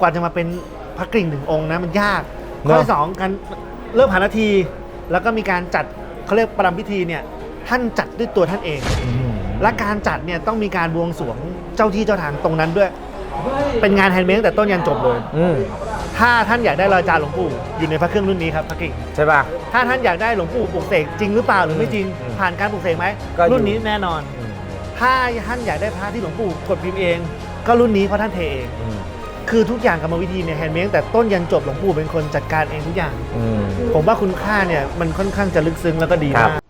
กว่าจะมาเป็นพระกริ่งหนึ่งองค์นะมันยากเนอะข้อที่สองการเริ่มหานาที แล้วก็มีการจัดเขาเรียกประรำพิธีเนี่ยท่านจัดด้วยตัวท่านเอง และการจัดเนี่ยต้องมีการบวงสรวงเจ้าที่เจ้าทางตรงนั้นด้วย เป็นงานแฮนด์เมดตั้งแต่ต้นยันจบเลยอืมถ้าท่านอยากได้รอยจานหลวงปู่อยู่ในพระเครื่องรุ่นนี้ครับพระกิ่งใช่ป่ะถ้าท่านอยากได้หลวงปู่ปลุกเสกจริงหรือเปล่าหรือไม่จริงอืมผ่านการปลุกเสกไหมก็อยู่รุ่นนี้แน่นอน ถ้าท่านอยากได้พระที่หลวงปู่กดพิมพ์เอง ก็รุ่นนี้เพราะท่านเทเองอืม คือทุกอย่างกรรมวิธีเนี่ยแฮนด์เมดตั้งแต่ต้นยันจบหลวงปู่เป็นคนจัดการเองทุกอย่าง อืม ผมว่าคุณค่าเนี่ยมันค่อนข้างจะลึกซึ้งแล้วก็ดีครัมาบ ก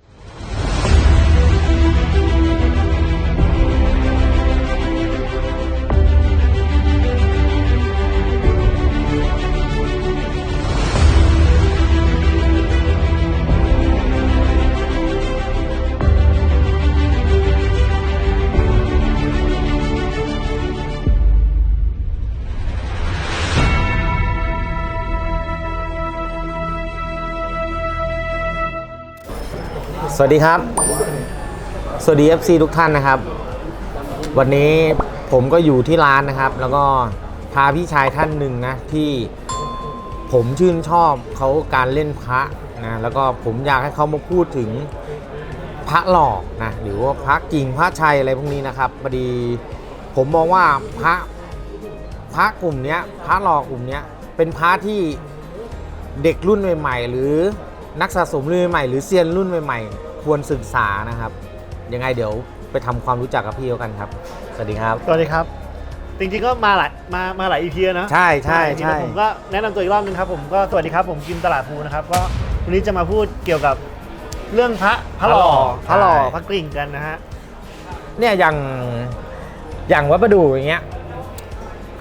สวัสดีครับ สวัสดี FC ทุกท่านนะครับ วันนี้ผมก็อยู่ที่ร้านนะครับ แล้วก็พาพี่ชายท่านหนึ่งนะที่ผมชื่นชอบเขาการเล่นพระนะแล้วก็ผมอยากให้เขามาพูดถึงพระหลอกนะหรือว่าพระกิ่งพระชัยอะไรพวกนี้นะครับพอดีผมมองว่าพระพระกลุ่มเนี้ยพระหลอกกลุ่มเนี้ยเป็นพระที่เด็กรุ่นใหม่ ๆ หรือ นักสะสมรุ่นใหม่ๆหรือเซียนรุ่นใหม่ๆ ควรศึกษานะครับ ยังไงเดี๋ยวไปทำความรู้จักกับพี่เขากันครับ สวัสดีครับ สวัสดีครับ จริงๆก็มาหลายมามาหลายอีพีนะใช่ใช่จริงๆใช่ผมก็แนะนำตัวอีกรอบนึงครับผมก็สวัสดีครับผมกิมตลาดภูนะครับก็วันนี้จะมาพูดเกี่ยวกับเรื่องพระพระหล่อพระหล่อพระกริ่งกันนะฮะเนี่ยอย่างอย่างวัดประดูอย่างเงี้ย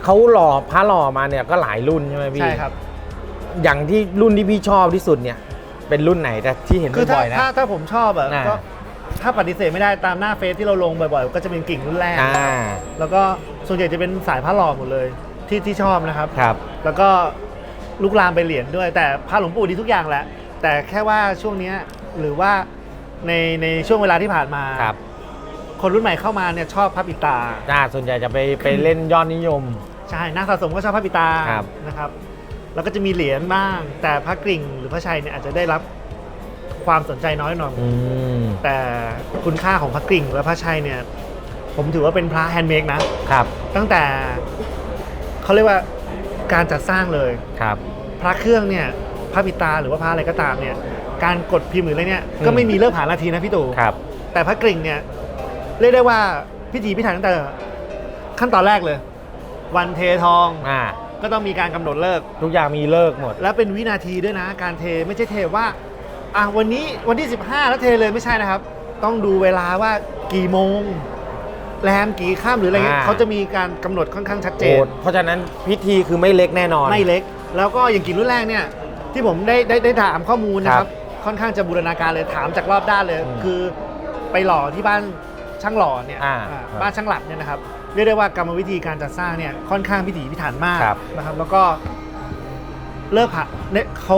เขาหล่อพระหล่อมาเนี่ยก็หลายรุ่นใช่ไหมพี่ใช่ครับ อย่างที่รุ่นที่พี่ชอบที่สุดเนี่ย เป็นรุ่นไหนแต่ที่เห็นคือถ้าบ่อยๆนะ ถ้าถ้าผมชอบอะอ่า ก็ถ้าปฏิเสธไม่ได้ตามหน้าเฟซที่เราลงบ่อยๆ ก็จะเป็นกิ่งรุ่นแรก อ่าแล้วก็ส่วนใหญ่จะเป็นสายพระหล่อหมดเลยที่ที่ชอบนะครับ ครับ แล้วก็ลุกลามไปเหรียญด้วย แต่พระหลวงปู่ดีทุกอย่างแหละ แต่แค่ว่าช่วงเนี้ยหรือว่าในในช่วงเวลาที่ผ่านมา ครับคนรุ่นใหม่เข้ามาเนี่ยชอบพระปิดตา อ่าส่วนใหญ่จะไปไปเล่นยอดนิยม ใช่นักสะสมก็ชอบพระปิดตาครับ นะครับ แล้วก็จะมีเหรียญบ้าง แต่พระกริ่งหรือพระชัยเนี่ยอาจจะได้รับความสนใจน้อยหน่อย อืมแต่คุณค่าของพระกริ่งและพระชัยเนี่ย ผมถือว่าเป็นพระแฮนด์เมดนะ ครับตั้งแต่เขาเรียกว่าการจัดสร้างเลย ครับพระเครื่องเนี่ยพระปิดตาหรือว่าพระอะไรก็ตามเนี่ย การกดพิมพ์หรืออะไรเนี่ยอืมก็ไม่มีเลิกผ่านนาทีนะพี่ตู่ครับ แต่พระกริ่งเนี่ยเรียกได้ว่าพิธีพิถันตั้งแต่ขั้นตอนแรกเลย วันเททอง อ่า ก็ต้องมีการกำหนดเลิก ทุกอย่างมีเลิกหมด และเป็นวินาทีด้วยนะ การเทไม่ใช่เทว่าอะวันนี้วันที่ 15 แล้วเทเลยไม่ใช่นะครับ ต้องดูเวลาว่ากี่โมง แรมกี่ข้ามหรืออะไรเงี้ยอ่า เขาจะมีการกำหนดค่อนข้างชัดเจโอ้นเพราะฉะนั้นพิธีคือไม่เล็กแน่นอน ไม่เล็ก แล้วก็อย่างกิ่งรุ่นแรกเนี่ยที่ผมได้ได้ได้ถามข้อมูลนะคครัรับบค่อนข้างจะบูรณาการเลยถามจากรอบด้านเลย อืมคือไปหล่อที่บ้านช่างหล่อเนี่ยอ่าอ่าครับ บ้านช่างหลับเนี่ยนะครับ เรียกได้ว่ากรรมวิธีการจัดสร้างเนี่ยค่อนข้างพิถีพิถันมากครับ นะครับแล้วก็เลิกผ่าเนี่ยเขา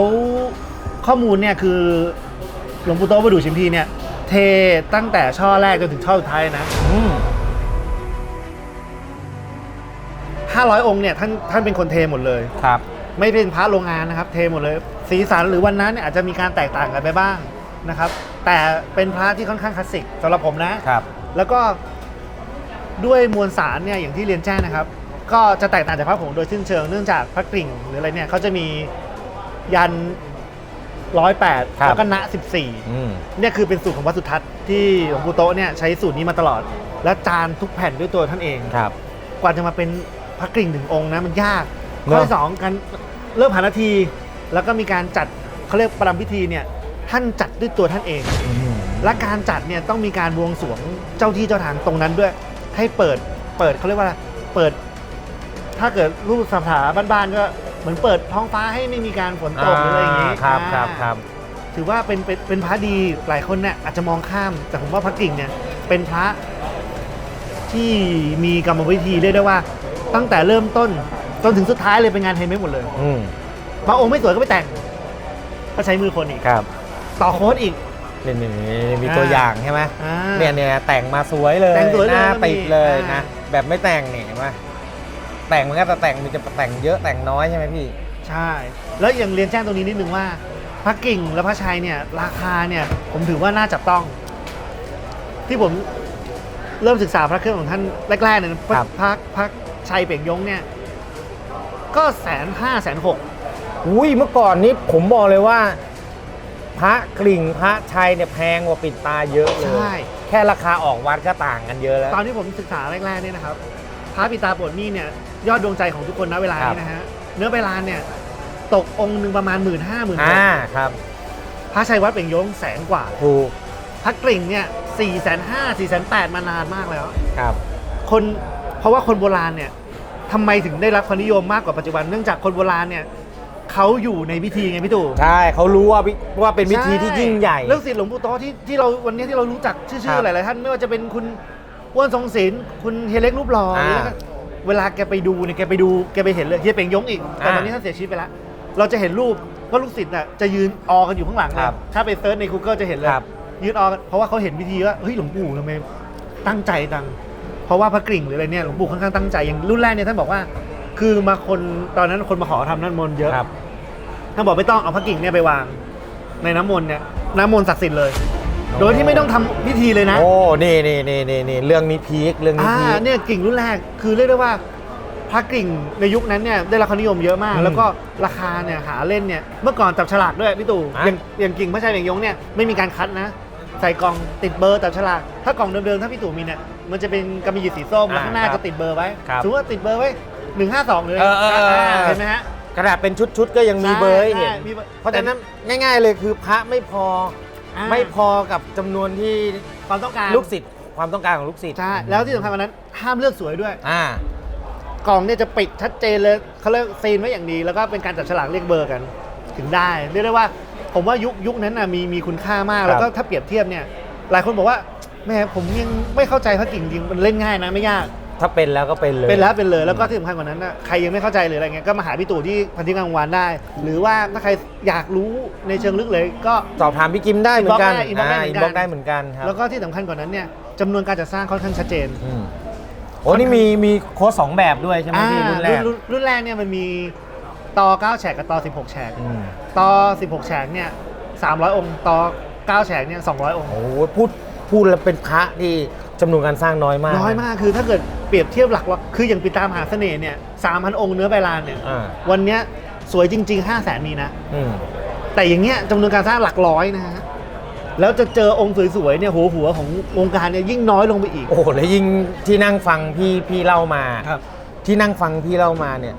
ข้อมูลเนี่ยคือหลวงปู่โตประดูชิมพีเนี่ยเทตั้งแต่ช่อแรกจนถึงช่อสุดท้ายนะ อืม500 องค์เนี่ยท่านท่านเป็นคนเทหมดเลย ครับ ไม่เป็นพระโรงงานนะครับ เทหมดเลย สีสันหรือวันนั้นเนี่ยอาจจะมีการแตกต่างกันไปบ้างนะครับ แต่เป็นพระที่ค่อนข้างคลาสสิกสำหรับผมนะ ครับ แล้วแล้วก็ ด้วยมวลสารเนี่ยอย่างที่เรียนแจ้งนะครับ ก็จะแตกต่างจากพระผงโดยสิ้นเชิงเนื่องจากพระกริ่งหรืออะไรเนี่ยเขาจะมียันร้อยแปดครับ แล้วก็ณสิบสี่อืม เนี่ยคือเป็นสูตรของวัดสุทัศน์ที่หลวงปู่โตะเนี่ยใช้สูตรนี้มาตลอด และจานทุกแผ่นด้วยตัวท่านเอง ครับ กว่าจะมาเป็นพระกริ่งหนึ่งองค์นะมันยากเนอะข้อที่สองการเริ่มหานาที แล้วก็มีการจัดเขาเรียกประรำพิธีเนี่ยท่านจัดด้วยตัวท่านเอง อืมและการจัดเนี่ยต้องมีการบวงสรวงเจ้าที่เจ้าทางตรงนั้นด้วย ให้เปิดเปิดเขาเรียกว่าอะไรเปิด ถ้าเกิดรูปสถาบ้านๆก็เหมือนเปิดท้องฟ้าให้ไม่มีการฝนตกหรืออะไรอย่างนี้ครับอ่า ครับครับ ถือว่าเป็นเป็นเป็นพระดีหลายคนเนี่ยอาจจะมองข้าม แต่ผมว่าพระกิ่งเนี่ยเป็นพระที่มีกรรมวิธีเรียกได้ว่า ตั้งแต่เริ่มต้นจนถึงสุดท้ายเลยเป็นงานเฮนด์เมดหมดเลยอืมบางองค์ไม่สวยก็ไปแต่ง ก็ใช้มือคนอีก ครับ ต่อโค้ดอีก นี่นี่นี่มีอ่าตัวอย่างใช่ไหมอ่า เนี่ยเนี่ยแต่งมาสวยเลยแต่งสวยเลยหน้าแล้วมีติดเลยอ่านนะแบบไม่แต่งเนี่ยเห็นไหมแต่งมันก็จะแต่งมันจะแต่งเยอะแต่งน้อยใช่ไหมพี่ ใช่ แล้วยังเรียนแจ้งตรงนี้นิดนึงว่าพระกิ่งและพระชัยเนี่ยราคาเนี่ยผมถือว่าน่าจับต้อง ที่ผมเริ่มศึกษาพระเครื่องของท่านแรกๆเนี่ยพระครับ พระพระชัยเป่งยงเนี่ย ก็แสนห้าแสนหก อุ้ยเมื่อก่อนนี้ผมบอกเลยว่า พระกลิ่งพระชัยเนี่ยแพงกว่าปิดตาเยอะเลยใช่ แค่ราคาออกวัดก็ต่างกันเยอะแล้ว ตอนที่ผมศึกษาแรกๆเนี่ยนะครับพระปิตาโปรดหนี่เนี่ยยอดดวงใจของทุกคนนะเวลาครับ นี้นะฮะเนื้อเวลานเนี่ยตกองค์หนึ่งประมาณหมื่นห้าหมื่นอ่าครับพระชัยวัดเป่งยงแสนกว่าถูกพระกริ่งเนี่ยสี่แสนห้าสี่แสนแปดมานานมากแล้ว ครับ คนเพราะว่าคนโบราณเนี่ยทำไมถึงได้รับความนิยมมากกว่าปัจจุบันเนื่องจากคนโบราณเนี่ย เขาอยู่ในพิธีไงพี่ตู่ใช่เขารู้ว่าวิว่าเป็นวิธีที่ยิ่งใหญ่ เรื่องศิษย์หลวงปู่โตที่ที่เราวันนี้ที่เรารู้จักชื่ครัอบๆหลายๆท่านไม่ว่าจะเป็นคุณอ้วนทรงศิลป์คุณเฮเล็กรูปหล่ออ่าแล้วก็เวลาแกไปดูเนี่ยแกไปดูแกไปเห็นเลยเฮียเป่งยงอีกแต่อ่าตอนนี้ท่านเสียชีวิตไปแล้วเราจะเห็นรูปว่าลูกศิษย์น่ะจะยืนออกันอยู่ข้างหลังเลยครับถ้าไปเซิร์ชใน Google จะเห็นเลยครับยืนออกันเพราะว่าเขาเห็นพิธีว่าเฮ้ยหลวงปู่ทำไมตั้งใจจังเพราะว่าพระกริ่งหรืออะไรเนี่ยหลวงปู่ค่อนข้างตั้งใจอย่างรุ่นแรกเนี่ยท่านบอกว่า คือมาคนตอนนั้นคนมาขอทำน้ำมนต์เยอะครับ ท่านบอกไม่ต้องเอาพระกิ่งเนี่ยไปวาง ในน้ำมนต์เนี่ยน้ำมนต์ศักดิ์สิทธิ์เลยโดยที่ไม่ต้องทำพิธีเลยนะโอ้นี่นี่นี่นี่นี่เรื่องนี้พีคเรื่องนี้อ่าพีค เนี่ยกิ่งรุ่นแรกคือเรียกได้ว่าพระกิ่งในยุคนั้นเนี่ยได้รับความนิยมเยอะมาก อืมแล้วก็ราคาเนี่ยหาเล่นเนี่ยเมื่อก่อนจับฉลากด้วยพี่ตู่อะ อย่างอย่างกิ่งพระชัยเบี่ยงยงเนี่ยไม่มีการคัดนะ ใส่กล่องติดเบอร์จับฉลากถ้ากล่องเดิมๆถ้าพี่ตู่มีเนี่ยมันจะเป็นกำมะหยี่สีส้มแล้วข้างหน้าจะติดเบอร์ไว้ครับ สมมติว่าติดเบอร์ไว้ หนึ่งห้าสองเลยเออเออเออเห็นไหมฮะกระดาษเป็นชุดๆก็ยังมีเบอร์ให้เห็น ใช่มีเบอร์เพราะฉะนั้นง่าย ๆเลยคือพระไม่พออ่าไม่พอกับจำนวนที่ความต้องการลูกศิษย์ความต้องการของลูกศิษย์ใช่แล้วที่สำคัญกว่านั้นห้ามเลือกสวยด้วย อ่ากล่องเนี่ยจะปิดชัดเจนเลยเขาเรียกซีนไว้อย่างดี แล้วก็เป็นการจับฉลากเรียกเบอร์กันถึงได้เรียกได้ว่า ผมว่ายุคยุคนั้นน่ะมีมีคุณค่ามากครับแล้วก็ถ้าเปรียบเทียบเนี่ยหลายคนบอกว่าแม่ผมยังไม่เข้าใจพระกิ่งจริงมันเล่นง่ายนะไม่ยาก ถ้าเป็นแล้วก็เป็นเลยเป็นแล้วเป็นเลยแล้วก็ที่สำคัญกว่านั้นน่ะใครยังไม่เข้าใจหรืออะไรเงี้ยก็มาหาพี่ตู่ที่พันธิกลางวันได้ หรือว่าถ้าใครอยากรู้ในเชิงลึกเลยก็ สอบถามพี่กิมได้เหมือนกัน inbox ได้ inbox ได้เหมือนกันอินบ็อกได้เหมือนกันครับแล้วก็ที่สำคัญกว่านั้นเนี่ยจำนวนการจัดสร้างค่อนข้างชัดเจนอืมโอ้นี่มีมีโค้ดสองแบบด้วยใช่ไหมพี่รุ่นแรกอ่ารุ่นรุ่นแรกเนี่ยมันมีต่อ9แฉกกับต่อ16แฉกอืมต่อ16แฉกเนี่ย300 องค์ต่อ9แฉกเนี่ย200 องค์ โอ้โหพูดพูดแล้วเป็นพระที่ จำนวนการสร้างน้อยมากน้อยมากคือถ้าเกิดเปรียบเทียบหลักว่าคืออย่างปิดตามหาเสน่ห์เนี่ย3,000องค์เนื้อใบลานเนี่ยอ่าวันเนี้ยสวยจริง ๆ 5 0 0แสนมีนะ อืม แต่อย่างเงี้ยจำนวนการสร้างหลักร้อยนะฮะแล้วจะเจอองค์สวยๆเนี่ยหัวหัวของวงการเนี่ยยิ่งน้อยลงไปอีก โอ้โหแล้วยิ่งที่นั่งฟังพี่พี่เล่ามา ครับที่นั่งฟังพี่เล่ามาเนี่ย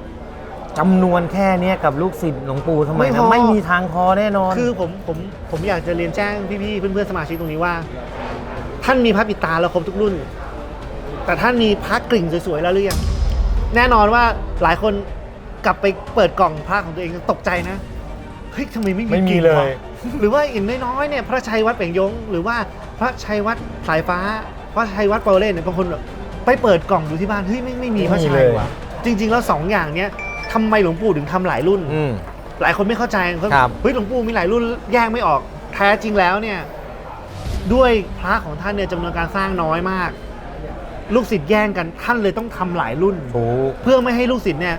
จำนวนแค่เนี้ยกับลูกศิษย์หลวงปู่ทำไมไม่พนะอ ไม่มีทางพอแน่นอน คือผมผมผมอยากจะเรียนแจ้งพี่ๆเพื่อนๆสมาชิกตรงนี้ว่า ท่านมีพระปิดตาแล้วครบทุกรุ่น แต่ท่านมีพระกริ่งสวยๆแล้วหรือยังแน่นอนว่าหลายคนกลับไปเปิดกล่องพระของตัวเองตกใจนะเฮ้ยทำไมไม่มีไม่มีกริ่งเลวะยหรือว่าอย่างน้อยๆเนี่ยพระชัยวัดเป่งยง หรือว่าพระชัยวัดสายฟ้า พระชัยวัดเปาเล่เนี่ยบางคนแบบไปเปิดกล่องดูที่บ้านเฮ้ยไม่ไม่มีพระชัยว่ะจริง ๆ แล้วสองอย่างเนี้ยทำไมหลวงปู่ถึงทำหลายรุ่น อืม หลายคนไม่เข้าใจเขาครับ เฮ้ยหลวงปู่มีหลายรุ่นแยกไม่ออกแท้จริงแล้วเนี่ย ด้วยพระของท่านเนี่ยจำนวนการสร้างน้อยมาก ลูกศิษย์แย่งกันท่านเลยต้องทำหลายรุ่น ถูก เพื่อไม่ให้ลูกศิษย์เนี่ย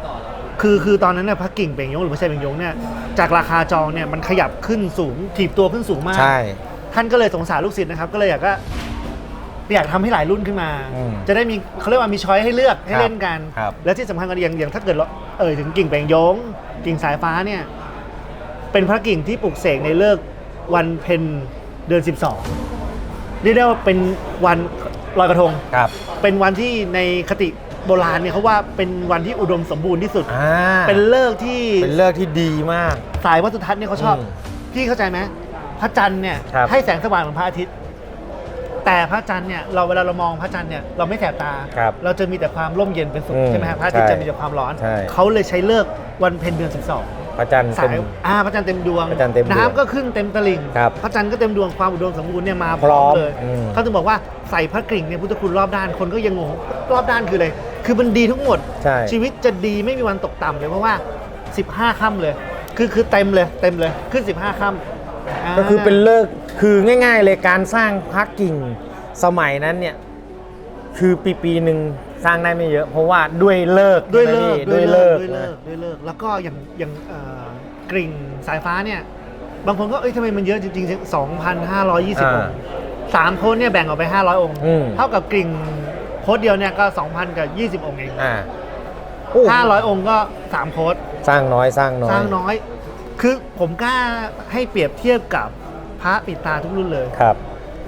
คือคือตอนนั้นเนี่ยพระกิ่งเป่งยงหรือพระชัยเป่งยงเนี่ย จากราคาจองเนี่ยมันขยับขึ้นสูงถีบตัวขึ้นสูงมาก ใช่ ท่านก็เลยสงสารลูกศิษย์นะครับ ก็เลยอยากก็อยากทำให้หลายรุ่นขึ้นมา อืมจะได้มีเขาเรียกว่ามีช้อยให้เลือกให้ครับเล่นกัน ครับ และที่สำคัญกันอย่างอย่างถ้าเกิดเราเอ่ยถึงกิ่งแปลงยง กิ่งสายฟ้าเนี่ย เป็นพระกิ่งที่ปลูกเสกในเลิกษ์วันเพ็ญเดือน12 เรียกได้ว่าเป็นวันลอยกระทง ครับ เป็นวันที่ในคติโบราณเนี่ยเขาว่าเป็นวันที่อุดมสมบูรณ์ที่สุด อ่า เป็นเลิกษ์ที่เป็นเลิกที่ดีมาก สายวัตถุทัศน์เนี่ยเขาชอบ อืมพี่เข้าใจไหมพระจันทร์เนี่ยครับ ให้แสงสว่างเหมือนพระอาทิตย์ แต่พระจันทร์เนี่ยเราเวลาเรามองพระจันทร์เนี่ยเราไม่แสบตา ครับเราจะมีแต่ความร่มเย็นเป็นสุขอืมใช่ไหมฮะพระอาทิตย์ใช่จะมีแต่ความร้อน ใช่ เขาเลยใช้เลิกวันเพ็ญเดือนพ ระจันทร์12สาเต็ยมอ่าพระจันทร์เต็มดวงพระจันทร์เต็มดวงน้ำก็ขึ้นเต็มตลิ่งครับพระจันทร์ก็เต็มดวงความอุดมสมบูรณ์เนี่ยมาพพร้ร้ออมมเลยอืม เขาถึงบอกว่าใส่พระกริ่งเนี่ยพุทธคุณรอบด้านคนก็ยังงงรอบด้านคืออะไรคือมันดีทั้งหมด ใช่ ชีวิตจะดีไม่มีวันตกต่ำเลยเพราะว่า 15 ค่ำเลย คือคือเต็มเลยเต็มเลยขึ้น 15 ค่ำาก็คือเป็นเลิกคือง่าย ๆ เลยการสร้างพระกิ่งสมัยนั้นเนี่ย คือปีปีหนึ่ง สร้างได้ไม่เยอะ เพราะว่าด้วยเลิกด้วยใช่ไหมเลิกพี่ด้วยเลิกด้วยเลินะกด้วยเลิกแล้วก็อย่างอย่างเอ่อกริ่งสายฟ้าเนี่ย บางคนก็เอ้ยทำไมมันเยอะจริงๆ2,520องค์สามโค้ดเนี่ยแบ่งออกไป 500 องค์ อืมเท่ากับกริ่งโค้ดเดียวเนี่ยก็ 2,000 กับ 20 องค์เองอ่า500 องค์ก็ 3โค้ดสร้างน้อยสร้างน้อย สร้างน้อย คือผมกล้าให้เปรียบเทียบกับพระปิดตาทุกรุ่นเลย ครับ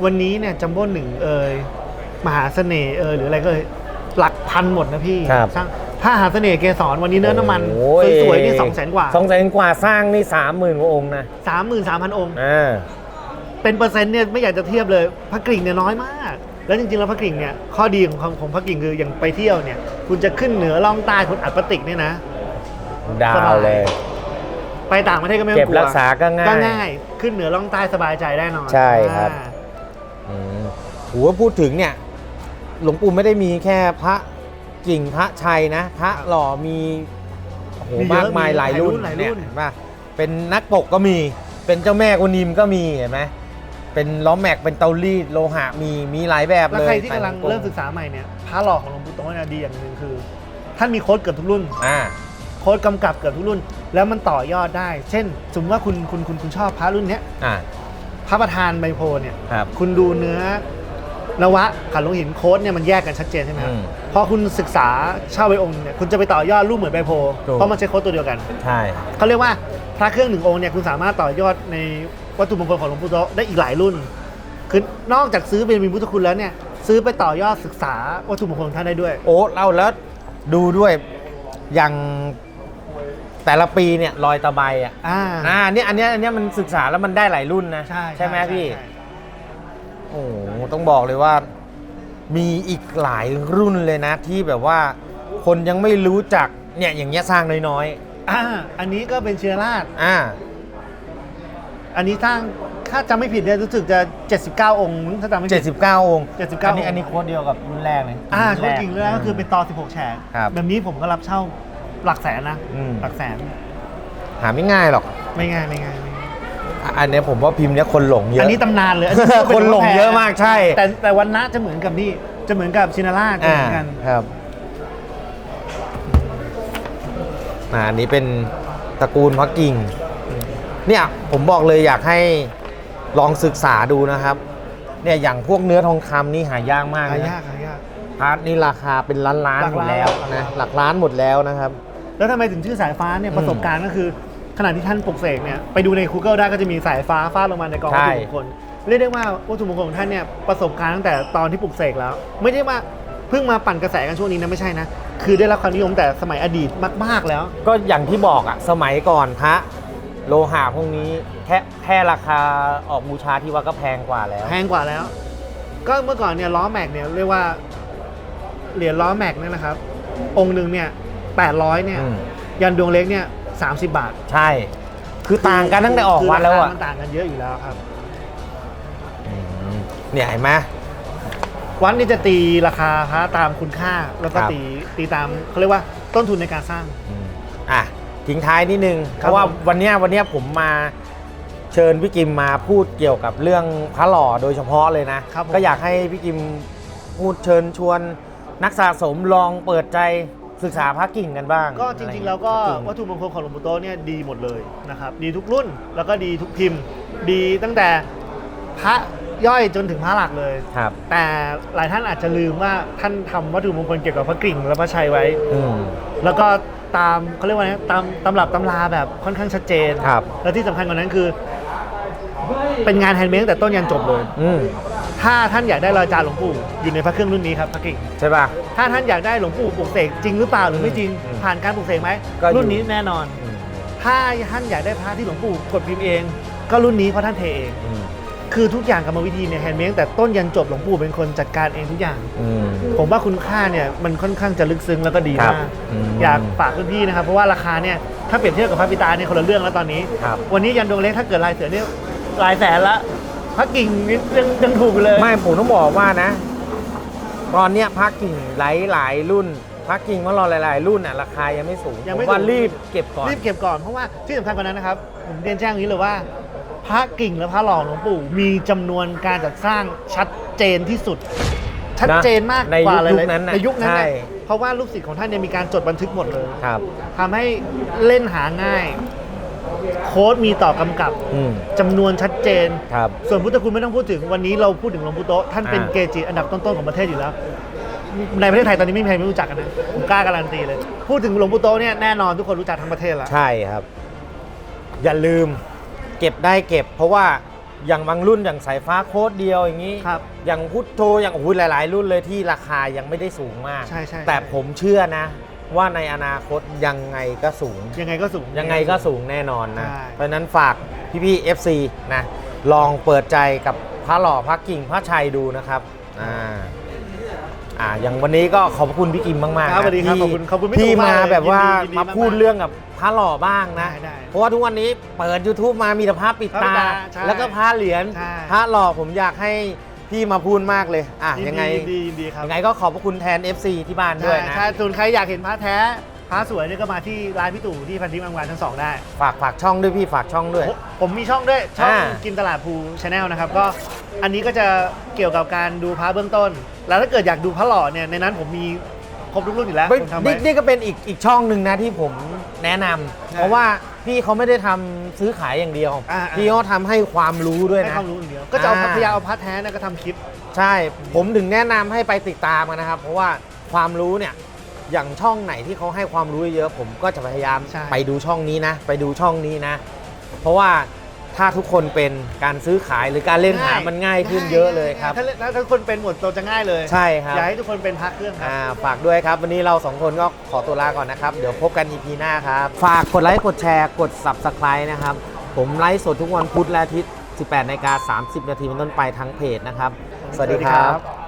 วันนี้เนี่ยจัมโบ้หนึ่งเอ่ยมหาเสน่ห์เอ่ยหรืออะไรก็เอ่ย หลักพันหมดนะพี่ครับ สร้างถ้ามหาเสน่ห์เกสรวันนี้เนื้อน้ำมันโอ้ยสวยๆนี่สองแสนกว่าสองแสนกว่าสร้างนี่สามหมื่นกว่าองค์นะสามหมื่นสามพันองค์อ่าเป็นเปอร์เซ็นต์เนี่ยไม่อยากจะเทียบเลยพระกริ่งเนี่ยน้อยมาก แล้วจริงๆแล้วพระกริ่งเนี่ยข้อดีของของของพระกริ่งคืออย่างไปเที่ยวเนี่ย คุณจะขึ้นเหนือล่องใต้คุณอัดปติกเนี่ยนะ ดาวเลย ไปต่างประเทศก็ไม่ต้เก็อบงกลัวรักษาก็ง่าย ก็ง่าย ขึ้นเหนือล่องใต้สบายใจแน่นอนใช่ครับ อ่า อืมโหพูดถึงเนี่ย หลวงปู่ไม่ได้มีแค่พระกิ่งพระชัยนะ พระหล่อมีโอ้โหมีเยอะมากมายมีหลายรุ่นหลายรุ่นเนี่ยเห็นป่ะเป็นนักปกก็มี เป็นเจ้าแม่กุนิมก็มีเห็นไหมเป็นล้อแม็กเป็นเตารีดโลหะมีมีหลายแบบแล้วเลยใครที่กำลังใส่เริ่มศึกษาใหม่เนี่ยพระหล่อของหลวงปู่โตะเนี่ยดีอย่างหนึ่งคือ ท่านมีโค้ดเกือบทุกรุ่น อ่า โค้ดกำกับเกือบทุกรุ่น แล้วมันต่อยอดได้ เช่น สมมติว่าคุณคุณคุณคุณชอบพระรุ่นเนี้ยอ่าพระประธานใบโพธิ์เนี่ย ครับ คุณดูเนื้อ นวะขันลงหินโค้ดเนี่ยมันแยกกันชัดเจนใช่ไหมครับอืมพอคุณศึกษาเช่าใบองค์เนี่ยคุณจะไปต่อยอดรูปเหมือนใบโพธิ์ถูก เพราะมันใช้โค้ดตัวเดียวกัน ใช่ เขาเรียกว่าพระเครื่องหนึ่งองค์เนี่ยคุณสามารถต่อยอดในวัตถุมงคลของหลวงปู่โตะได้อีกหลายรุ่น คือนอกจากซื้อเป็นมีพุทธคุณแล้วเนี่ยซื้อไปต่อยอดศึกษาวัตถุมงคลของท่านได้ด้วย โอ้เราแล้วดูด้วยอย่างแต่ละปีเนี่ยรอยตะไบอะอ่า อ่าเนี่ยอันเนี้ยอันเนี้ยมันศึกษาแล้วมันได้หลายรุ่นนะใช่ไหมพี่ ใช่ โอ้โหต้องบอกเลยว่ามีอีกหลายรุ่นเลยนะที่แบบว่าคนยังไม่รู้จักเนี่ยอย่างเงี้ยสร้างน้อยอ่าอันนี้ก็เป็นเชื้อราชๆอ่า อันนี้สร้างถ้าจำไม่ผิดเนี่ยรู้สึกจะ 79 องค์มั้งถ้าจำไม่ผิด 79 องค์79 อันนี้องค์อันนี้โค้ดเดียวกับรุ่นแรกเลยอ่ารุ่นโชดจริงเลยนะก็คือเป็นตอ 16 แฉกครับแบบนี้ผมก็รับเช่าหลักแสนนะ อืม หลักแสน หาไม่ง่ายหรอก ไม่ง่ายไม่ง่ายไม่ง่าย อะอันเนี้ยผมว่าพิมพ์เนี้ยคนหลงเยอะ อันนี้ตำนานเลยอันนี้ก็เป็คนหลงเยอะมากใช่ แต่แต่วันนะจะเหมือนกับนี่จะเหมือนกับชินาราชจะอ่าเหมือนกันครับอ่าอันนี้เป็นตระกูลพระกิ่ง เนี่ยผมบอกเลยอยากให้ลองศึกษาดูนะครับ เนี่ยอย่างพวกเนื้อทองคำนี่หายากมากหานะยากหายาก พาร์ทนี่ราคาเป็นล้านล้านหลัๆกหมดล้าน แล้วหลักล้านนะหลักล้านหมดแล้วนะครับ แล้วทำไมถึงชื่อสายฟ้าเนี่ยอืม ประสบการณ์ก็คือ ขณะที่ท่านปลุกเสกเนี่ยไปดูใน Google ได้ก็จะมีสายฟ้าฟาดลงมาในกองวัตใช่ถุมงคลเรียกได้ว่าวัตถุมงคลของท่านเนี่ยประสบการณ์ตั้งแต่ตอนที่ปลุกเสกแล้ว ไม่ได้ว่าเพิ่งมาปั่นกระแสกันช่วงนี้นะไม่ใช่นะ คือได้รับความนิยมแต่สมัยอดีตมาก ๆแล้ว ก็อย่างที่บอกอะสมัยก่อนพระโลหะพวกนี้แค่แค่ราคาออกบูชาที่ว่าก็แพงกว่าแล้ว แพงกว่าแล้ว ก็เมื่อก่อนเนี่ยล้อแม็กเนี่ยเรียกว่าเหรียญล้อแม็กเนี่ยนะครับ องค์หนึ่งเนี่ย800เนี่ย อืม ยันดวงเล็กเนี่ย 30 บาทใช่ คือต่างกันตั้งแต่ออกวัดแล้วคือะราคามันต่างกันเยอะอยู่แล้วครับอืมเนี่ยเห็นไหม วัดนี่จะตีราคาพระตามคุณค่า แล้วก็ครับ ตีตีตามเขาเรียกว่าต้นทุนในการสร้าง อืมอะทิ้งท้ายนิดนึงคเพรับราะว่าผมวันเนี้ยวันเนี้ยผมมาเชิญพี่กิมมาพูดเกี่ยวกับเรื่องพระหล่อโดยเฉพาะเลยนะ ครับผม ก็อยากให้พี่กิมพูดเชิญชวนนักสะสมลองเปิดใจ ศึกษาพระกิ่งกันบ้างก็จริงๆ แล้วก็พระงวัตถุมงคลของหลวงปู่โตะเนี่ยดีหมดเลยนะครับ ดีทุกรุ่นแล้วก็ดีทุกพิมพ์ ดีตั้งแต่พระย่อยจนถึงพระหลักเลยครับแต่หลายท่านอาจจะลืมว่าท่านทำวัตถุมงคลเกี่ยวกับพระกริ่งและพระชัยไว้ อืม แล้วก็ตามเขาเรียกว่าไงตามตำรับตำราแบบค่อนข้างชัดเจน ครับ และที่สำคัญกว่านั้นคือ เป็นงานแฮนด์เมดตั้งแต่ต้นยันจบเลย อืม ถ้าท่านอยากได้รอยจานหลวงปู่อยู่ในพระเครื่องรุ่นนี้ครับพระกิ่งใช่ป่ะ ถ้าท่านอยากได้หลวงปู่ปลุกเสกจริงหรือเปล่าหรือไม่จริง อืมผ่านการปลุกเสกไหมก็อยู่ รุ่นนี้แน่นอน อืมถ้าท่านอยากได้พระที่หลวงปู่กดพิมพ์เอง ก็รุ่นนี้เพราะท่านเทเอง อืมคือทุกอย่างกรรมวิธีเนี่ยแฮนด์เมดตั้งแต่ต้นยันจบหลวงปู่เป็นคนจัดการเองทุกอย่าง อืม ผมว่าคุณค่าเนี่ยมันค่อนข้างจะลึกซึ้งแล้วก็ดีครับมากอืมอยากฝากพี่ๆนะครับเพราะว่าราคาเนี่ยถ้าเปรียบเทียบกับพระปิตาเนี่ยคนละเรื่องแล้วตอนนี้ ครับ วันนี้ยันดวงเล็กถ้าเกิดลายเสือเนี่ยลายแสนละ พระกิ่งนี่ยังยังถูกอยู่เลย ไม่ผมต้องบอกว่านะ ตอนเนี้ยพักกิ่งหลายหลายๆรุ่นพักกิ่งของเราหลาย ๆ รุ่นอะราคายังไม่สูงยังไม่ผว่าสูง รีบเก็บก่อน รีบเก็บก่อนเพราะว่าที่สำคัญกว่านั้นนะครับผมเรียนแจ้งอย่างนี้เลยว่า พระกิ่งและพระหล่อหลวงปู่มีจำนวนการจัดสร้างชัดเจนที่สุดชชัดเจนมากในกว่ายุคหลายๆนั้นน่ะในยุคนั้นใช่เนี่ยเพราะว่าลูกศิษย์ของท่านเนี่ยมีการจดบันทึกหมดเลยครับ ทำให้เล่นหาง่าย โค้ดมีต่อกำกับอืมจำนวนชัดเจน ครับ ส่วนพุทธคุณไม่ต้องพูดถึงวันนี้เราพูดถึงหลวงปู่โตะท่านเป็นอ่า เกจิอันดับต้นๆของประเทศอยู่แล้ว ในประเทศไทยตอนนี้ไม่มีใครไม่รู้จักกันนะผมกล้าการันตีเลย พูดถึงหลวงปู่โตะเนี่ยแน่นอนทุกคนรู้จักทั้งประเทศแล้ว ใช่ครับ อย่าลืมเก็บได้เก็บ เพราะว่าอย่างบางรุ่นอย่างสายฟ้าโค้ดเดียวอย่างนี้ ครับอย่างพุทโธอย่างโอ้โหหลาย ๆ รุ่นเลยที่ราคายังไม่ได้สูงมาก ใช่ใช่แต่ผมเชื่อนะ ว่าในอนาคตยังไงก็สูง ยังไงก็สูง ยังไงก็สูงแน่นอนนะ ใช่ เพราะฉะนั้นฝากพี่ๆ FC นะ ลองเปิดใจกับพระหล่อพระกิ่งพระชัยดูนะครับ อ่า อ่า อย่างวันนี้ก็ขอบคุณพี่กิมมากๆครับนะสวัสดีครับที่ขอบคุณขอบคุณพี่ที่ตู่มากมาเลยแบบว่ายินดียินดีมาพูดมากๆเรื่องกับพระหล่อบ้างนะ ได้ได้เพราะว่าทุกวันนี้เปิด YouTube มามีแต่พระปิดตาพระปิดตาใช่แล้วก็พระเหรียญใช่ พระหล่อผมอยากให้ พี่มาพูดมากเลย อะยินดียังไงยินดียินดีครับยังไงก็ขอบพระคุณแทน FC ที่บ้านด้วยนะ ใช่ส่วนใครอยากเห็นพระแท้พระสวยเนี่ยก็มาที่ร้านพี่ตู่ที่พันทิพย์อังวานชั้นสองได้ ฝากฝากช่องด้วยพี่ฝากช่องด้วยผมผมมีช่องด้วย ช่องอ่า กินตลาดภูชาแนลนะครับ ก็อันนี้ก็จะเกี่ยวกับการดูพระเบื้องต้น แล้วถ้าเกิดอยากดูพระหล่อเนี่ยในนั้นผมมีครบทุกรุ่นอยู่แล้วเฮ้ยผมทำนี่ไว้นี่ก็เป็นอีกอีกช่องหนึ่งนะที่ผม แนะนำใช่เพราะว่าพี่เขาไม่ได้ทำซื้อขายอย่างเดียว อ่าพี่เขาทำให้ความรู้ด้วยให้นะ ความรู้อย่างเดียว ก็จะเอาอ่าพยายามเอาพระแท้เนยก็ทำคลิป ใช่ผมถึงแนะนำให้ไปติดตามกันนะครับ เพราะว่าความรู้เนี่ยอย่างช่องไหนที่เขาให้ความรู้เยอะผมก็จะพยายามใช่ ไปดูช่องนี้นะ ไปดูช่องนี้นะ เพราะว่า ถ้าทุกคนเป็นการซื้อขายหรือการเล่นหามันง่ายขึ้นเยอะเลยครับ ถ้าถ้าถ้าคนเป็นหมวดโตจะง่ายเลยใช่ครับ อยากให้ทุกคนเป็นพระเครื่องครับอ่าฝากด้วยครับ วันนี้เราสองคนก็ขอตัวลาก่อนนะครับ เดี๋ยวพบกัน EP หน้าครับ ฝากกดไลค์กดแชร์กด Subscribe นะครับ ผมไลฟ์สดทุกวันพุธและอาทิตย์ 18นาฬิกา30 นาทีเป็นต้นไปทางเพจนะครับ สวัสดีครับ